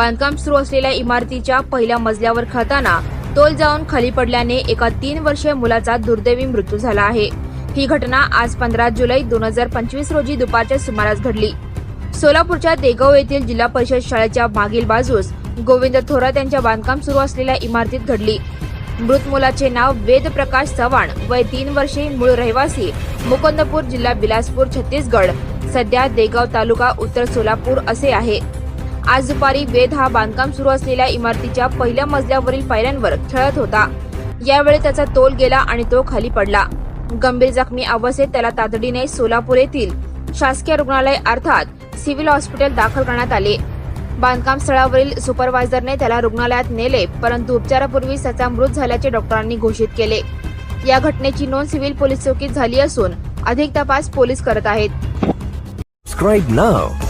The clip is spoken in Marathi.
बांधकाम सुरू असलेल्या इमारतीच्या पहिल्या मजल्यावर खेळताना तोल जाऊन खाली पडल्याने एका तीन वर्षीय मुलाचा दुर्दैवी मृत्यू झाला आहे. ही घटना आज पंधरा जुलै दोन हजार पंचवीस रोजी दुपारच्या सुमारास घडली. सोलापूरच्या देगाव येथील जिल्हा परिषद शाळेच्या मागील बाजूस गोविंद थोरात यांच्या बांधकाम सुरू असलेल्या इमारतीत घडली. मृत मुलाचे नाव वेद प्रकाश चव्हाण वय तीन वर्षे मूळ रहिवासी मुकुंदपूर जिल्हा बिलासपूर छत्तीसगड सध्या देगाव तालुका उत्तर सोलापूर असे आहे. आज दुपारी वेद हा बांधकाम सुरू असलेल्या इमारतीच्या पहिल्या मजल्यावरील पायऱ्यांवर खेळत होता. यावेळी त्याचा तोल गेला आणि तो खाली पडला. गंभीर जखमी अवस्थेत त्याला तातडीने सोलापूर येथील शासकीय रुग्णालय अर्थात सिव्हिल हॉस्पिटल दाखल करण्यात आले. बांधकाम स्थळावरील सुपरवायझरने त्याला रुग्णालयात नेले परंतु उपचारापूर्वी त्याचा मृत झाल्याचे डॉक्टरांनी घोषित केले. या घटनेची नोंद सिव्हिल पोलीस चौकीत झाली असून अधिक तपास पोलीस करत आहेत. Subscribe now.